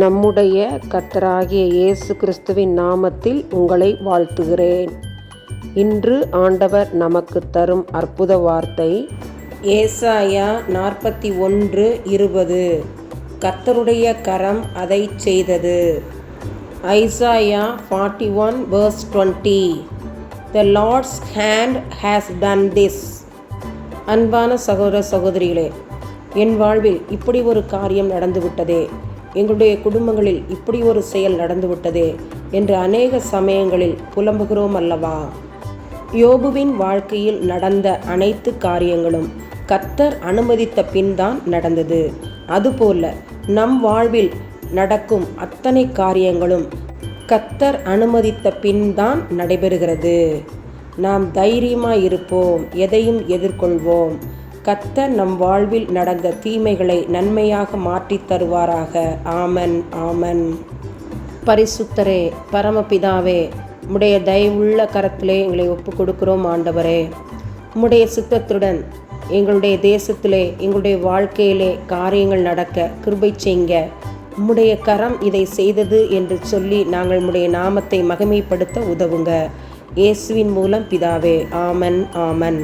நம்முடைய கத்தராகிய இயேசு கிறிஸ்துவின் நாமத்தில் உங்களை வாழ்த்துகிறேன். இன்று ஆண்டவர் நமக்கு தரும் அற்புத வார்த்தை ஏசாயா நாற்பத்தி ஒன்று இருபது. கர்த்தருடைய கரம் அதை செய்தது. Isaiah forty one verse twenty the Lord's hand has done this அன்பான சகோதர சகோதரிகளே என் வாழ்வில் இப்படி ஒரு காரியம் நடந்துவிட்டதே. எங்களுடைய குடும்பங்களில் இப்படி ஒரு செயல் நடந்துவிட்டதே என்று அநேக சமயங்களில் புலம்புகிறோம் அல்லவா? யோபுவின் வாழ்க்கையில் நடந்த அனைத்து காரியங்களும் கத்தர் அனுமதித்த பின்தான் நடந்தது. அதுபோல நம் வாழ்வில் நடக்கும் அத்தனை காரியங்களும் கத்தர் அனுமதித்த பின்தான் நடைபெறுகிறது. நாம் தைரியமாக இருப்போம் எதையும் எதிர்கொள்வோம். கத்த நம் வாழ்வில் நடந்த தீமைகளை நன்மையாக மாற்றித் தருவாராக. ஆமன் ஆமன். பரிசுத்தரே பரமபிதாவே உடைய தயவுள்ள கரத்திலே எங்களை ஒப்பு கொடுக்கிறோம் ஆண்டவரே. உம்முடைய சித்தத்துடன் எங்களுடைய தேசத்திலே எங்களுடைய வாழ்க்கையிலே காரியங்கள் நடக்க கிருபை செய்ங்க. உம்முடைய கரம் இதை செய்தது என்று சொல்லி நாங்கள் உம்முடைய நாமத்தை மகிமைப்படுத்த உதவுங்க. இயேசுவின் மூலம் பிதாவே ஆமன் ஆமன்.